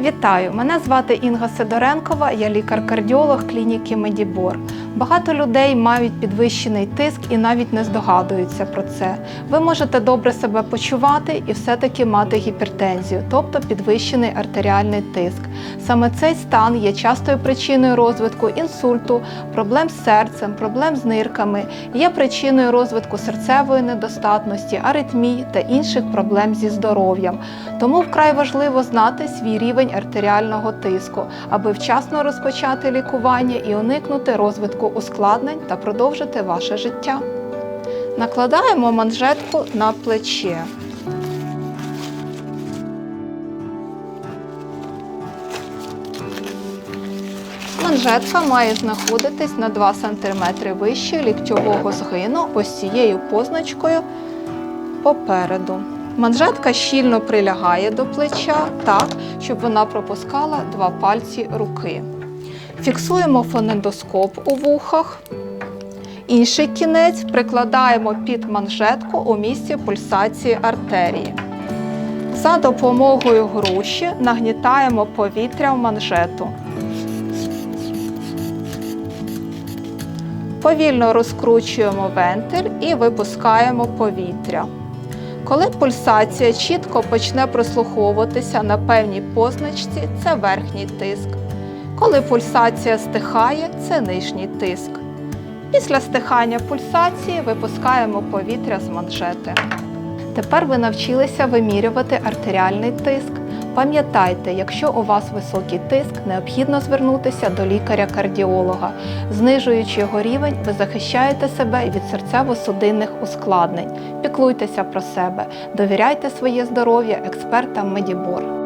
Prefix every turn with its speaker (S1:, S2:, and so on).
S1: Вітаю! Мене звати Інга Сидоренкова, я лікар-кардіолог клініки Медібор. Багато людей мають підвищений тиск і навіть не здогадуються про це. Ви можете добре себе почувати і все-таки мати гіпертензію, тобто підвищений артеріальний тиск. Саме цей стан є частою причиною розвитку інсульту, проблем з серцем, проблем з нирками, є причиною розвитку серцевої недостатності, аритмій та інших проблем зі здоров'ям. Тому вкрай важливо знати свій рівень артеріального тиску, аби вчасно розпочати лікування і уникнути розвитку ускладнень та продовжити ваше життя. Накладаємо манжетку на плече. Манжетка має знаходитись на 2 см вище ліктьового згину ось цією позначкою попереду. Манжетка щільно прилягає до плеча так, щоб вона пропускала два пальці руки. Фіксуємо фонендоскоп у вухах. Інший кінець прикладаємо під манжетку у місці пульсації артерії. За допомогою груші нагнітаємо повітря в манжету. Повільно розкручуємо вентиль і випускаємо повітря. Коли пульсація чітко почне прослуховуватися на певній позначці, це верхній тиск. Коли пульсація стихає, це нижній тиск. Після стихання пульсації випускаємо повітря з манжети. Тепер ви навчилися вимірювати артеріальний тиск. Пам'ятайте, якщо у вас високий тиск, необхідно звернутися до лікаря-кардіолога. Знижуючи його рівень, ви захищаєте себе від серцево-судинних ускладнень. Піклуйтеся про себе, довіряйте своє здоров'я експертам Медібор.